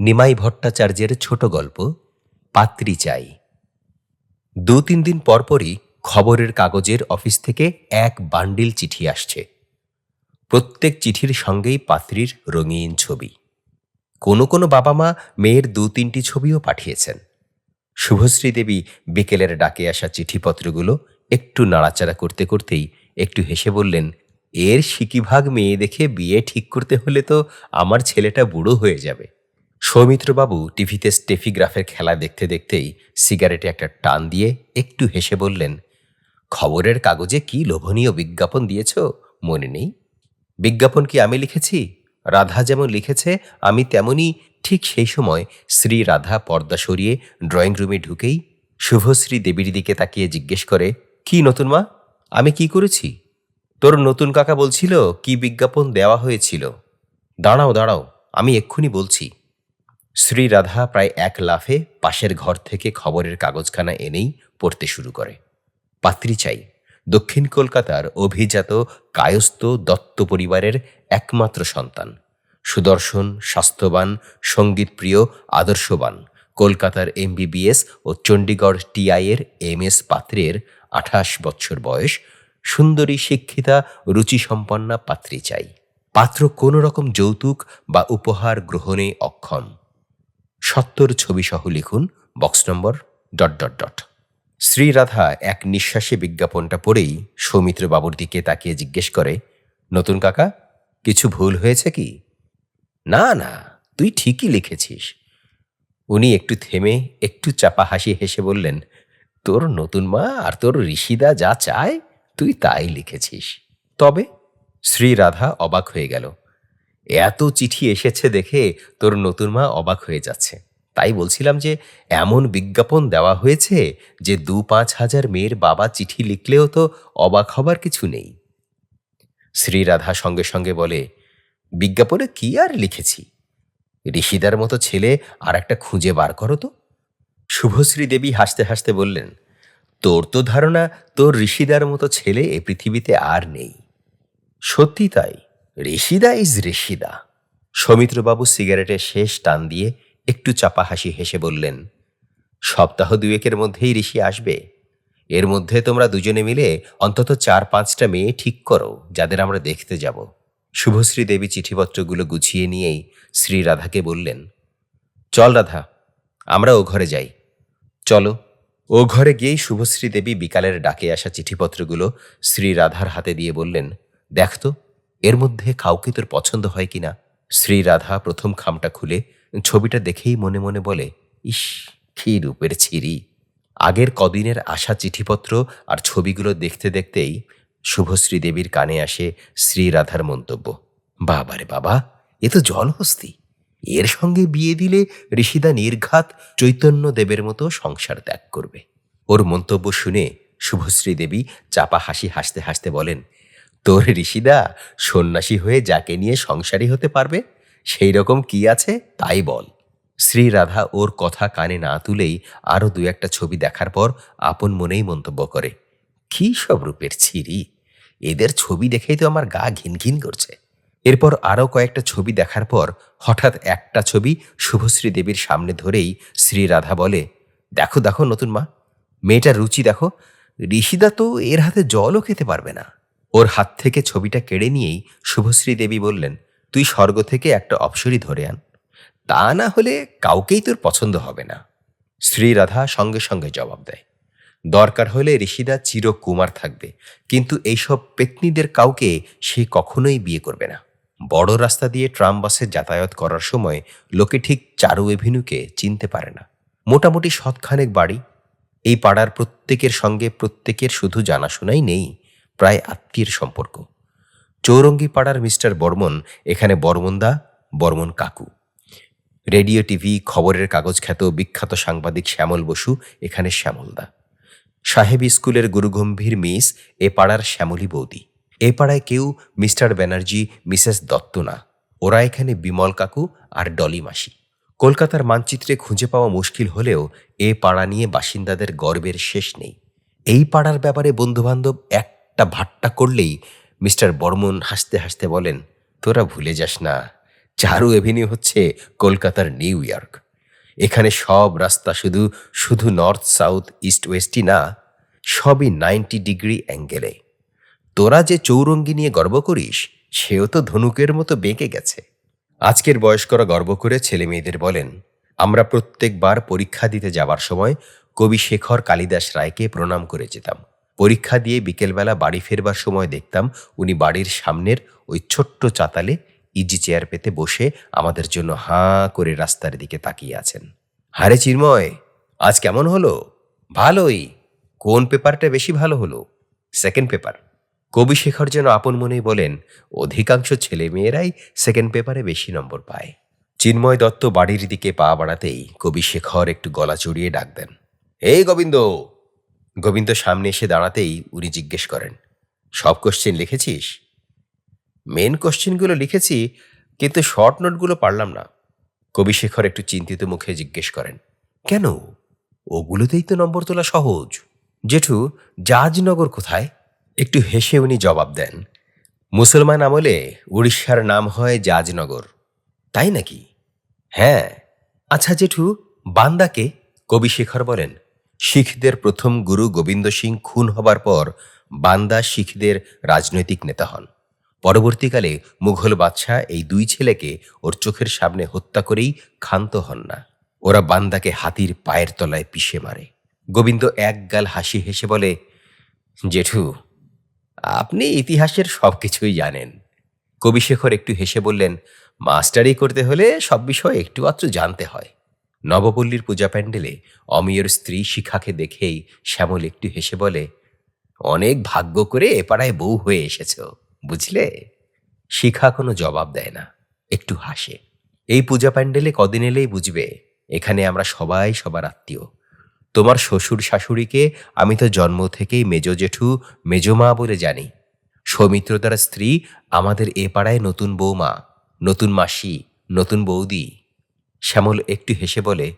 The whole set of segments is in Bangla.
নিমাই ভট্টাচার্যের ছোট গল্প, পাত্রী চাই। দু তিন দিন পরপরই খবরের কাগজের অফিস থেকে এক বান্ডিল চিঠি আসছে। প্রত্যেক চিঠির সঙ্গেই পাত্রীর রঙিন ছবি। কোনো কোনো বাবা মা মেয়ের দু তিনটি ছবিও পাঠিয়েছেন। শুভশ্রী দেবী বিকেলের ডাকে আসা চিঠিপত্রগুলো একটু নাড়াচাড়া করতে করতেই একটু হেসে বললেন, এর সিকিভাগ মেয়ে দেখে বিয়ে ঠিক করতে হলে তো আমার ছেলেটা বুড়ো হয়ে যাবে। সৌমিত্রবাবু টিভিতে স্টেফিগ্রাফের খেলা দেখতে দেখতেই সিগারেটে একটা টান দিয়ে একটু হেসে বললেন, খবরের কাগজে কি লোভনীয় বিজ্ঞাপন দিয়েছ? মনে নেই। বিজ্ঞাপন কি আমি লিখেছি? রাধা যেমন লিখেছে, আমি তেমনি ঠিক সেই সময় শ্রী রাধা পর্দা সরিয়ে ড্রয়িং রুমে ঢুকেই শুভশ্রী দেবীর দিকে তাকিয়ে জিজ্ঞেস করে, কি নতুন মা? আমি কি করেছি? তোর নতুন কাকা বলছিল কি বিজ্ঞাপন দেওয়া হয়েছিল। দাঁড়াও দাঁড়াও, আমি এক্ষুনি বলছি। শ্রী রাধা প্রায় এক লাফে পাশের ঘর থেকে খবরের কাগজখানা এনেই পড়তে শুরু করে। পাত্রী চাই, দক্ষিণ কলকাতার অভিজাত কায়স্থ দত্ত পরিবারের একমাত্র সন্তান। সুদর্শন, স্বাস্থ্যবান, সঙ্গীতপ্রিয়, আদর্শবান কলকাতার এমবিবিএস ও চণ্ডীগড় টিআইয়ের এম এস পাত্রের আঠাশ বছর বয়স সুন্দরী শিক্ষিতা রুচিসম্পন্না পাত্রী চাই। পাত্র কোনো রকম যৌতুক বা উপহার গ্রহণে অক্ষম। সত্তর ছবিসহ লিখুন, box number, dot dot dot. Shri Radha এক নিঃশ্বাসে বিজ্ঞাপনটা পড়েই সৌমিত্র বাবুর দিকে তাকিয়ে জিজ্ঞেস করে, নতুন কাকা, কিছু ভুল হয়েছে কি? না না, তুই ঠিকই লিখেছিস। উনি একটু থেমে একটু চাপা হাসি হেসে বললেন, তোর নতুন মা আর তোর ঋষিদা যা চায়, তুই তাই লিখেছিস। তবে শ্রীরাধা অবাক হয়ে গেল। এত চিঠি এসেছে দেখে তোর নতুন মা অবাক হয়ে যাচ্ছে। তাই বলছিলাম যে, এমন বিজ্ঞাপন দেওয়া হয়েছে যে দু পাঁচ হাজার মেয়ের বাবা চিঠি লিখলেও তো অবাক হবার কিছু নেই। শ্রীরাধা সঙ্গে সঙ্গে বলে, বিজ্ঞাপনে কি আর লিখেছি? ঋষিদার মতো ছেলে আর একটা খুঁজে বার করো তো। শুভশ্রী দেবী হাসতে হাসতে বললেন, তোর তো ধারণা, তোর ঋষিদার মতো ছেলে এ পৃথিবীতে আর নেই। সত্যি তাই। ঋষিদা ইজ ঋষিদা। সৌমিত্রবাবু সিগারেটের শেষ টান দিয়ে একটু চাপা হাসি হেসে বললেন, সপ্তাহ দুয়েকের মধ্যেই ঋষি আসবে। এর মধ্যে তোমরা দুজনে মিলে অন্তত চার পাঁচটা মেয়ে ঠিক করো, যাদের আমরা দেখতে যাব। শুভশ্রী দেবী চিঠিপত্রগুলো গুছিয়ে নিয়েই শ্রী রাধাকে বললেন, চল রাধা, আমরা ও ঘরে যাই। চলো। ও ঘরে গিয়েই শুভশ্রী দেবী বিকালের ডাকে আসা চিঠিপত্রগুলো শ্রী রাধার হাতে দিয়ে বললেন, দেখ তো এর মধ্যে কাউকে তোর পছন্দ হয় কিনা? শ্রী রাধা প্রথম খামটা খুলে ছবিটা দেখেই মনে মনে বলে, ইস, কি রূপের ছিরি। আগের কদিনের আসা চিঠিপত্র আর ছবিগুলো দেখতে দেখতেই শুভশ্রী দেবীর কানে আসে শ্রী রাধার মন্তব্য। বাবারে বাবা, এ তো জলহস্তি। এর সঙ্গে বিয়ে দিলে ঋষিদা নির্ঘাত চৈতন্য দেবের মতো সংসার ত্যাগ করবে। ওর মন্তব্য শুনে শুভশ্রী দেবী চাপা হাসি হাসতে হাসতে বলেন তোর ঋষিদা সন্ন্যাসী হয়ে যাকে নিয়ে সংসারী হতে পারবে? সেই রকম কি আছে? তাই বল। শ্রী রাধা ওর কথা কানে না তুলেই আরও দু একটা ছবি দেখার পর আপন মনেই মন্তব্য করে, কি সব রূপের ছিরি? এদের ছবি দেখেই তো আমার গা ঘিন ঘিন করছে। এরপর আরও কয়েকটা ছবি দেখার পর হঠাৎ একটা ছবি শুভশ্রী দেবীর সামনে ধরেই শ্রী রাধা বলে, দেখো দেখো নতুন মা, মেয়েটার রুচি দেখো। ঋষিদা তো এর হাতে জলও খেতে পারবে না। ওর হাত থেকে ছবিটা কেড়ে নিয়েই শুভশ্রী দেবী বললেন, তুই স্বর্গ থেকে একটা অপসরী ধরে আন। তা না হলে কাউকেই তোর পছন্দ হবে না। শ্রীরাধা সঙ্গে সঙ্গে জবাব দেয়, দরকার হলে ঋষিদা চিরকুমার থাকবে, কিন্তু এইসব পেত্নীদের কাউকে সে কখনোই বিয়ে করবে না। বড় রাস্তা দিয়ে ট্রাম বাসে যাতায়াত করার সময় লোকে ঠিক চারু এভিনিউকে চিনতে পারে না। মোটামুটি সৎখানেক বাড়ি। এই পাড়ার প্রত্যেকের সঙ্গে প্রত্যেকের শুধু জানাশোনাই নেই। প্রায় আত্মীয়ের সম্পর্ক। চৌরঙ্গি পাড়ার মিস্টার বর্মন এখানে বর্মনদা, বর্মন কাকু। রেডিও, টিভি, খবরের কাগজ খ্যাত বিখ্যাত সাংবাদিক শ্যামল বসু এখানে শ্যামলদা। সাহেব স্কুলের গুরুগম্ভীর মিস এ পাড়ার শ্যামলী বৌদি। এ পাড়ায় কেউ মিস্টার ব্যানার্জি, মিসেস দত্ত না। ওরা এখানে বিমল কাকু আর ডলি মাসি। কলকাতার মানচিত্রে খুঁজে পাওয়া মুশকিল হলেও এ পাড়া নিয়ে বাসিন্দাদের গর্বের শেষ নেই। এই পাড়ার ব্যাপারে বন্ধুবান্ধব একটা ভাট্টা করলেই মিস্টার বর্মন হাসতে হাসতে বলেন, তোরা ভুলে যাস না, চারু এভিনিউ হচ্ছে কলকাতার নিউ ইয়র্ক। এখানে সব রাস্তা শুধু শুধু নর্থ, সাউথ, ইস্ট, ওয়েস্টই না, সবই নাইনটি ডিগ্রি অ্যাঙ্গেলে। তোরা যে চৌরঙ্গি নিয়ে গর্ব করিস, সেও তো ধনুকের মতো বেঁকে গেছে। আজকের বয়স্করা গর্ব করে ছেলে মেয়েদের বলেন, আমরা প্রত্যেকবার পরীক্ষা দিতে যাবার সময় কবি শেখর কালিদাস রায়কে প্রণাম করে যেতাম। পরীক্ষা দিয়ে বিকেলবেলা বাড়ি ফেরবার সময় দেখতাম উনি বাড়ির সামনের ওই ছোট্ট চাতালে ইজি চেয়ার পেতে বসে আমাদের জন্য হাঁ করে রাস্তার দিকে তাকিয়ে আছেন। হারে চিন্ময়, আজ কেমন হলো? ভালোই। কোন পেপারটা বেশি ভালো হলো? সেকেন্ড পেপার কবি শেখর যেন আপন মনেই বলেন, অধিকাংশ ছেলে মেয়েরাই সেকেন্ড পেপারে বেশি নম্বর পায়। চিন্ময় দত্ত বাড়ির দিকে পা বাড়াতেই কবি শেখর একটু গলা চড়িয়ে ডাক দেন, এই গোবিন্দ গোবিন্দ সামনে এসে দাঁড়াতেই উনি জিজ্ঞেস করেন, সব কোশ্চেন লিখেছিস? মেন কোশ্চেনগুলো লিখেছি, কিন্তু শর্ট নোটগুলো পারলাম না। কবি শেখর একটু চিন্তিত মুখে জিজ্ঞেস করেন, কেন? ওগুলোতেই তো নম্বর তোলা সহজ। জেঠু, জাজনগর কোথায়? একটু হেসে উনি জবাব দেন, মুসলমান আমলে উড়িষ্যার নাম হয় জাজনগর। তাই নাকি? হ্যাঁ। আচ্ছা জেঠু বান্দাকে কবি শেখর বলেন শিখদের প্রথম গুরু গোবিন্দ সিং খুন হবার পর বান্দা শিখদের রাজনৈতিক নেতা হন। পরবর্তীকালে মুঘল বাদশাহ এই দুই ছেলেকে ওর চোখের সামনে হত্যা করেই ক্ষান্ত হন না। ওরা বান্দাকে হাতির পায়ের তলায় পিষে মারে। গোবিন্দ এক গাল হাসি হেসে বলে, জেঠু, আপনি ইতিহাসের সব কিছুই জানেন। কবিশেখর একটু হেসে বললেন, মাস্টারি করতে হলে সব বিষয় একটু আত্র জানতে হয়। নবপল্লীর পূজা প্যান্ডেলে অমিয়র স্ত্রী শিখাকে দেখেই শ্যামল একটু হেসে বলে, অনেক ভাগ্য করে এ পাড়ায় বউ হয়ে এসেছ, বুঝলে? শিখা কোনো জবাব দেয় না, একটু হাসে। এই পূজা প্যান্ডেলে কদিন এলেই বুঝবে, এখানে আমরা সবাই সবার আত্মীয়। তোমার শ্বশুর শাশুড়িকে আমি তো জন্ম থেকেই মেজ জেঠু মেজমা বলে জানি। সৌমিত্র সৌমিত্রতার স্ত্রী, আমাদের এ পাড়ায় নতুন বৌমা, নতুন মাসি, নতুন বৌদি। শ্যামল একটু হেসে বলে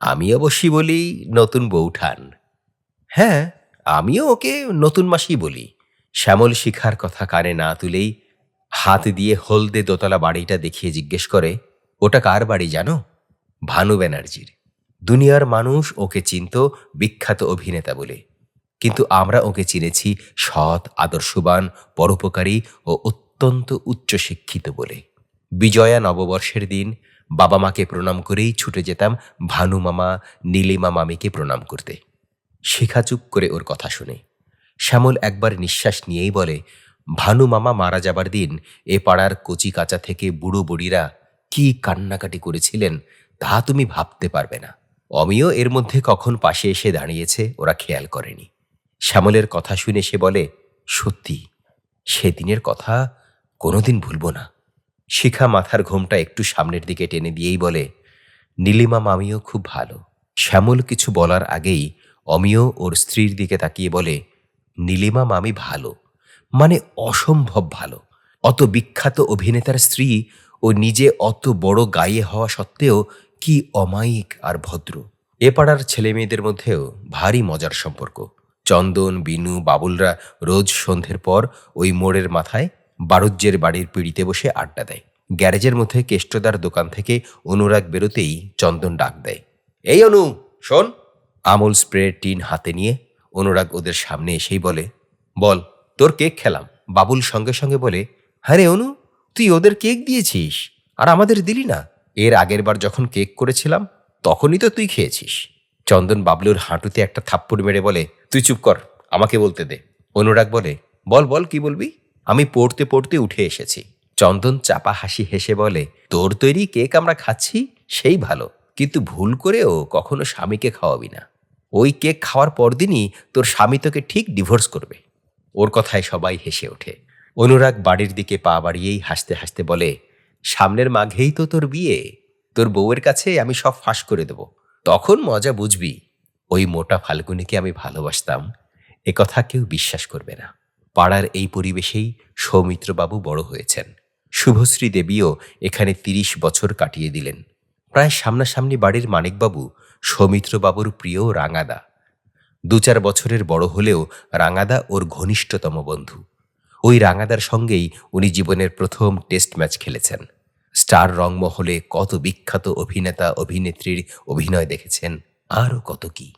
আমি অবশ্যই বলি নতুন বৌঠান হ্যাঁ। আমিও ওকে নতুন মাসি বলি। শ্যামল শিখার কথা কানে না তুলেই হাত দিয়ে হলদে দোতলা বাড়িটা দেখিয়ে জিজ্ঞেস করে ওটা কার বাড়ি জানো? ভানু ব্যানার্জির। দুনিয়ার মানুষ ওকে চিনত বিখ্যাত অভিনেতা বলে। কিন্তু আমরা ওকে চিনেছি সৎ আদর্শবান পরোপকারী ও অত্যন্ত উচ্চশিক্ষিত বলে। বিজয়া নববর্ষের দিন বাবা মাকে প্রণাম করেই ছুটে যেতাম ভানু মামা, নীলিমা মামিকে প্রণাম করতে। শিখা চুপ করে ওর কথা শুনে। শ্যামল একবার নিঃশ্বাস নিয়েই বলে, ভানু মামা মারা যাবার দিন এ পাড়ার কচি কাঁচা থেকে বুড়ো বুড়িরা কি কান্নাকাটি করেছিলেন তা তুমি ভাবতে পারবে না। অমিও এর মধ্যে কখন পাশে এসে দাঁড়িয়েছে ওরা খেয়াল করেনি। শ্যামলের কথা শুনে সে বলে, সত্যি, সেদিনের কথা কোনোদিন ভুলব না। শিখা মাথার ঘোমটা একটু সামনের দিকে টেনে দিয়েই বলে, নীলিমা মামিও খুব ভালো। শ্যামল কিছু বলার আগেই অমিয় ওর স্ত্রীর দিকে তাকিয়ে বলে, নীলিমা মামি ভালো মানে অসম্ভব ভালো। অত বিখ্যাত অভিনেতার স্ত্রী ও নিজে অত বড় গায়ে হওয়া সত্ত্বেও কি অমায়িক আর ভদ্র। এ পাড়ার ছেলে মেয়েদের মধ্যেও ভারী মজার সম্পর্ক। চন্দন, বিনু, বাবুলরা রোজ সন্ধ্যের পর ওই মোড়ের মাথায় বারুজ্যের বাড়ির পিড়িতে বসে আড্ডা দেয়। গ্যারেজের মধ্যে কেষ্টদার দোকান থেকে অনুরাগ বেরোতেই চন্দন ডাক দেয়। এই অনু, শোন। আমল স্প্রে টিন হাতে নিয়ে অনুরাগ ওদের সামনে এসেই বলে, বল, তোর কেক খেলাম। বাবুল সঙ্গে সঙ্গে বলে হ্যাঁ রে অনু, তুই ওদের কেক দিয়েছিস, আর আমাদের দিলি না। এর আগের বার যখন কেক করেছিলাম, তখনই তো তুই খেয়েছিস। চন্দন বাবলুর হাঁটুতে একটা থাপ্পড় মেরে বলে, তুই চুপ কর, আমাকে বলতে দে। অনুরাগ বলে, বল বল, কি বলবি? আমি পড়তে পড়তে উঠে এসেছি। চন্দন চাপা হাসি হেসে বলে, তোর তৈরি কেক আমরা খাচ্ছি, সেই ভালো। কিন্তু ভুল করেও কখনো স্বামীকে খাওয়াবি না। ওই কেক খাওয়ার পরদিনই তোর স্বামী তোকে ঠিক ডিভোর্স করবে। ওর কথায় সবাই হেসে ওঠে। অনুরাগ বাড়ির দিকে পা বাড়িয়েই হাসতে হাসতে বলে, সামনের মাঘেই তো তোর বিয়ে। তোর বউয়ের কাছে আমি সব ফাঁস করে দেব। তখন মজা বুঝবি। ওই মোটা ফাল্গুনিকে আমি ভালোবাসতাম। কথা কেউ বিশ্বাস করবে না। পাড়ার এই পরিবেশেই সৌমিত্রবাবু বড় হয়েছেন। শুভশ্রী দেবীও এখানে তিরিশ বছর কাটিয়ে দিলেন। প্রায় সামনাসামনি বাড়ির মানিকবাবু সৌমিত্রবাবুর প্রিয় রাঙাদা। দু চার বছরের বড় হলেও রাঙাদা ওর ঘনিষ্ঠতম বন্ধু। ওই রাঙাদার সঙ্গেই উনি জীবনের প্রথম টেস্ট ম্যাচ খেলেছেন। স্টার রংমহলে কত বিখ্যাত অভিনেতা, অভিনেত্রীর অভিনয় দেখেছেন, আরও কত কি।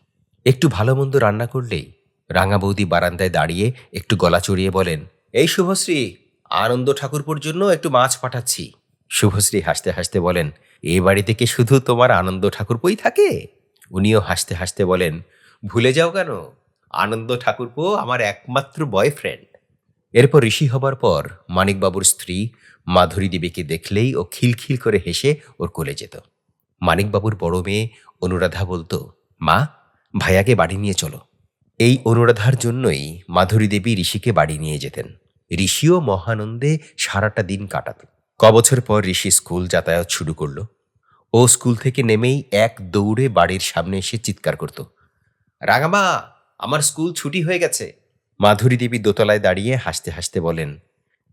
একটু ভালো মন্দ রান্না করলেই রাঙা বৌদি বারান্দায় দাঁড়িয়ে একটু গলা চড়িয়ে বলেন, এই শুভশ্রী, আনন্দ ঠাকুরপুর জন্য একটু মাছ পাঠাচ্ছি। শুভশ্রী হাসতে হাসতে বলেন, এ বাড়িতে কি শুধু তোমার আনন্দ ঠাকুরপোই থাকে? উনিও হাসতে হাসতে বলেন, ভুলে যাও কেন? আনন্দ ঠাকুরপো আমার একমাত্র বয়ফ্রেন্ড। এরপর ঋষি হবার পর মানিকবাবুর স্ত্রী মাধুরী দেবীকে দেখলেই ও খিলখিল করে হেসে ওর কোলে যেত। মানিকবাবুর বড় মেয়ে অনুরাধা বলতো, মা, ভাইয়াকে বাড়ি নিয়ে চলো। এই অনুরাধার জন্যই মাধুরী দেবী ঋষিকে বাড়ি নিয়ে যেতেন। ঋষিও মহানন্দে সারাটা দিন কাটাত। কবছর পর ঋষি স্কুল যাতায়াত শুরু করল। ও স্কুল থেকে নেমেই এক দৌড়ে বাড়ির সামনে এসে চিৎকার করত। রাঙামা, আমার স্কুল ছুটি হয়ে গেছে। মাধুরী দেবী দোতলায় দাঁড়িয়ে হাসতে হাসতে বলেন,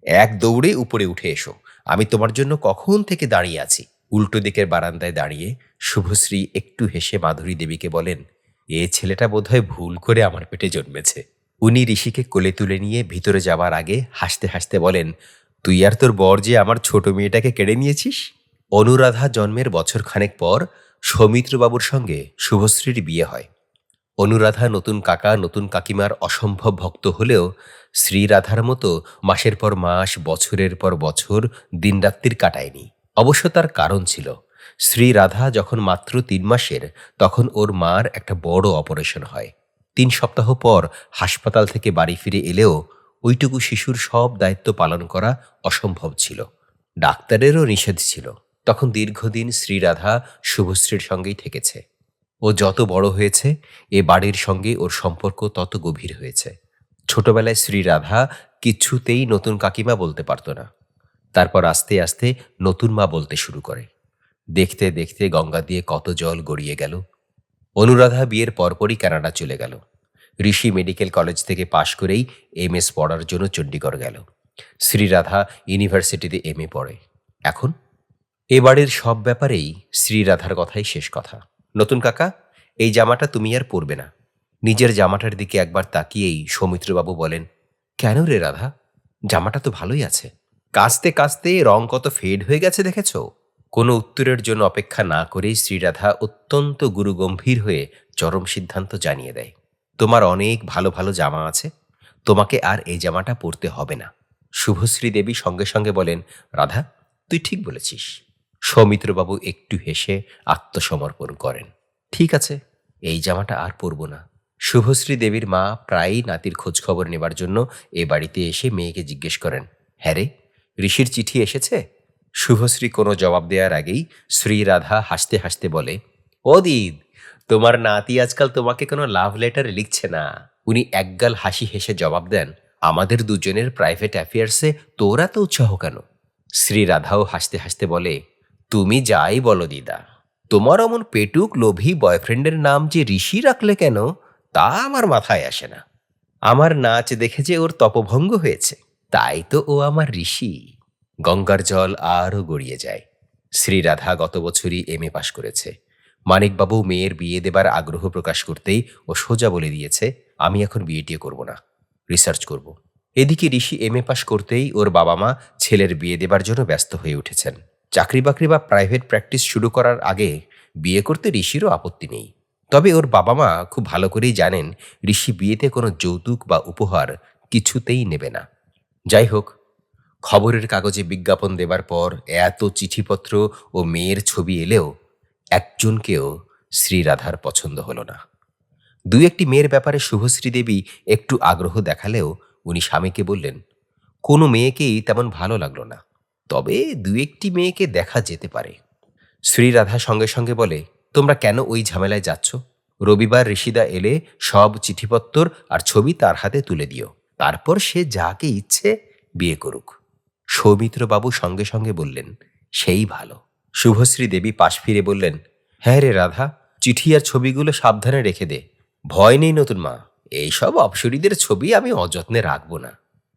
এক দৌড়ে উপরে উঠে এসো। আমি তোমার জন্য কখন থেকে দাঁড়িয়ে আছি? উল্টো দিকের বারান্দায় দাঁড়িয়ে শুভশ্রী একটু হেসে মাধুরী দেবীকে বলেন এ ছেলেটা বোধহয় ভুল করে আমার পেটে জন্মেছে। উনি ঋষিকে কোলে তুলে নিয়ে ভিতরে যাবার আগে হাসতে হাসতে বলেন, তুই আর তোর বর যে আমার ছোট মেয়েটাকে কেড়ে নিয়েছিস? অনুরাধা জন্মের বছরখানেক পর সৌমিত্রবাবুর সঙ্গে শুভশ্রীর বিয়ে হয়। অনুরাধা নতুন কাকা, নতুন কাকিমার অসম্ভব ভক্ত হলেও শ্রীরাধার মতো মাসের পর মাস, বছরের পর বছর দিনরাত্রির কাটায়নি। অবশ্য তার কারণ ছিল শ্রীরাধা যখন মাত্র তিন মাসের, তখন ওর মার একটা বড় অপারেশন হয়। তিন সপ্তাহ পর হাসপাতাল থেকে বাড়ি ফিরে এলেও ওইটুকু শিশুর সব দায়িত্ব পালন করা অসম্ভব ছিল। ডাক্তারেরও নিষেধ ছিল। তখন দীর্ঘদিন শ্রীরাধা শুভশ্রীর সঙ্গেই থেকেছে। ও যত বড় হয়েছে, এ বাড়ির সঙ্গে ওর সম্পর্ক তত গভীর হয়েছে। ছোটবেলায় শ্রীরাধা কিছুতেই নতুন কাকিমা বলতে পারত না। তারপর আস্তে আস্তে নতুন মা বলতে শুরু করে। দেখতে দেখতে গঙ্গা দিয়ে কত জল গড়িয়ে গেল। অনুরাধা বিয়ের পরপরই কানাডা চলে গেল। ঋষি মেডিকেল কলেজ থেকে পাশ করেই এম এস পড়ার জন্য চণ্ডীগড় গেল। শ্রীরাধা ইউনিভার্সিটিতে এম এ পড়ে। এখন? এ বাড়ির সব ব্যাপারেই শ্রীরাধার কথাই শেষ কথা। নতুন কাকা, এই জামাটা তুমি আর পরবে না। নিজের জামাটার দিকে একবার তাকিয়েই সৌমিত্রবাবু বলেন, কেন রে রাধা? জামাটা তো ভালোই আছে। কাচতে কাচতে রং কত ফেড হয়ে গেছে দেখেছ? কোনো উত্তরের জন্য অপেক্ষা না করেই শ্রীরাধা অত্যন্ত গুরুগম্ভীর হয়ে চরম সিদ্ধান্ত জানিয়ে দেয়, তোমার অনেক ভালো ভালো জামা আছে, তোমাকে আর এই জামাটা পরতে হবে না। শুভশ্রী দেবী সঙ্গে সঙ্গে বলেন, রাধা, তুই ঠিক বলেছিস। সৌমিত্রবাবু একটু হেসে আত্মসমর্পণ করেন। ঠিক আছে, এই জামাটা আর পরব না। শুভশ্রী দেবীর মা প্রায়ই নাতির খোঁজখবর নেবার জন্য এ বাড়িতে এসে মেয়েকে জিজ্ঞেস করেন হ্যাঁ রে, ঋষির চিঠি এসেছে? শুভশ্রী কোনো জবাব দেওয়ার আগেই শ্রীরাধা হাসতে হাসতে বলে, ও দিদ, তোমার নাতি আজকাল তোমাকে কোনো লাভ লেটার লিখছে না। উনি একগাল হাসি হেসে জবাব দেন, আমাদের দুজনের প্রাইভেট অ্যাফেয়ার্সে তোরা তো উৎসাহ কেন? শ্রীরাধাও হাসতে হাসতে বলে, তুমি যাই বলো দিদা, তোমার অমন পেটুক লোভী বয়ফ্রেন্ডের নাম যে ঋষি রাখলে কেন, তা আমার মাথায় আসে না। আমার নাচ দেখে যে ওর তপভঙ্গ হয়েছে, তাই তো ও আমার ঋষি। গঙ্গার জল আরও গড়িয়ে যায়। শ্রীরাধা গত বছরই এম এ পাশ করেছে। মানিকবাবু মেয়ের বিয়ে দেবার আগ্রহ প্রকাশ করতেই ও সোজা বলে দিয়েছে, আমি এখন বিয়েটিও করব না রিসার্চ করব। এদিকে ঋষি এম এ পাশ করতেই ওর বাবা মা ছেলের বিয়ে দেবার জন্য ব্যস্ত হয়ে উঠেছেন। চাকরি বাকরি বা প্রাইভেট প্র্যাকটিস শুরু করার আগে বিয়ে করতে ঋষিরও আপত্তি নেই। তবে ওর বাবা মা খুব ভালো করেই জানেন, ঋষি বিয়েতে কোনো যৌতুক বা উপহার কিছুতেই নেবে না। যাই হোক খবরের কাগজে বিজ্ঞাপন দেবার পর এত চিঠিপত্র ও মেয়ের ছবি এলেও একজনকেও শ্রীরাধার পছন্দ হলো না। দু একটি মেয়ের ব্যাপারে শুভশ্রী দেবী একটু আগ্রহ দেখালেও উনি স্বামীকে বললেন, কোনো মেয়েকেই তেমন ভালো লাগল না, তবে দু একটি মেয়েকে দেখা যেতে পারে। শ্রীরাধা সঙ্গে সঙ্গে বলে, তোমরা কেন ওই ঝামেলায় যাচ্ছ? রবিবার ঋষিদা এলে সব চিঠিপত্তর আর ছবি তার হাতে তুলে দিও, তারপর সে যাকে ইচ্ছে বিয়ে করুক। সৌমিত্রবাবু সঙ্গে সঙ্গে বললেন, সেই ভালো। শুভশ্রী দেবী পাশ ফিরে বললেন হ্যাঁ রে রাধা, চিঠি আর ছবিগুলো সাবধানে রেখে দে। ভয় নেই নতুন মা, এইসব অপসরীদের ছবি আমি অযত্নে রাখব না।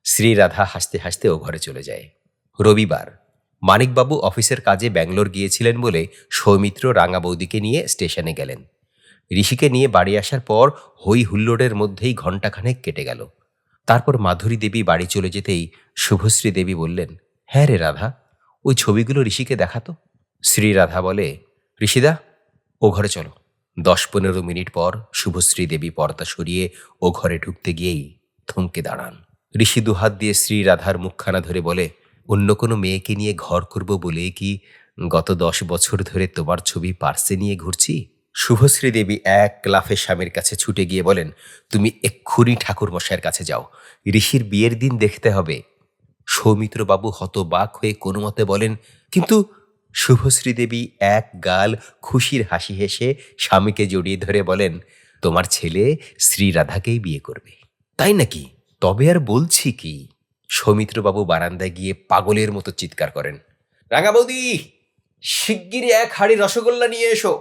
শ্রীরাধা হাসতে হাসতে ও ঘরে চলে যায়। রবিবার, মানিকবাবু অফিসের কাজে ব্যাঙ্গালোর গিয়েছিলেন বলে সৌমিত্র রাঙা বৌদিকে নিয়ে স্টেশনে গেলেন। ঋষিকে নিয়ে বাড়ি আসার পর হই হুল্লোড়ের মধ্যেই ঘণ্টাখানেক কেটে গেল। তারপর মাধুরী দেবী বাড়ি চলে যেতেই শুভশ্রী দেবী বললেন হ্যাঁ রে রাধা, ওই ছবিগুলো ঋষিকে দেখাতো? শ্রীরাধা বলে, ঋষিদা, ও ঘরে চলো। দশ পনেরো মিনিট পর শুভশ্রী দেবী পর্দা সরিয়ে ও ঘরে ঢুকতে গিয়েই থমকে দাঁড়ান। ঋষি দুহাত দিয়ে শ্রীরাধার মুখখানা ধরে বলে, অন্য কোনো মেয়েকে নিয়ে ঘর করব বলে কি গত দশ বছর ধরে তোমার ছবি পার্সে নিয়ে ঘুরছি? শুভশ্রী দেবী এক লাফে স্বামীর কাছে ছুটে গিয়ে বলেন, তুমি এক্ষুনি ঠাকুর মশাইয়ের কাছে যাও। ঋষির বিয়ের দিন দেখতে হবে। সৌমিত্রবাবু হতবাক হয়ে কোনো মতে বলেন, কিন্তু শুভশ্রী দেবী এক গাল খুশির হাসি হেসে স্বামীকে জড়িয়ে ধরে বলেন, তোমার ছেলে শ্রীরাধাকেই বিয়ে করবে। তাই নাকি? তবে আর বলছি কি? সৌমিত্রবাবু বারান্দায় গিয়ে পাগলের মতো চিৎকার করেন রাঙা বৌদি শিগগিরই এক হাড়ি রসগোল্লা নিয়ে এসো।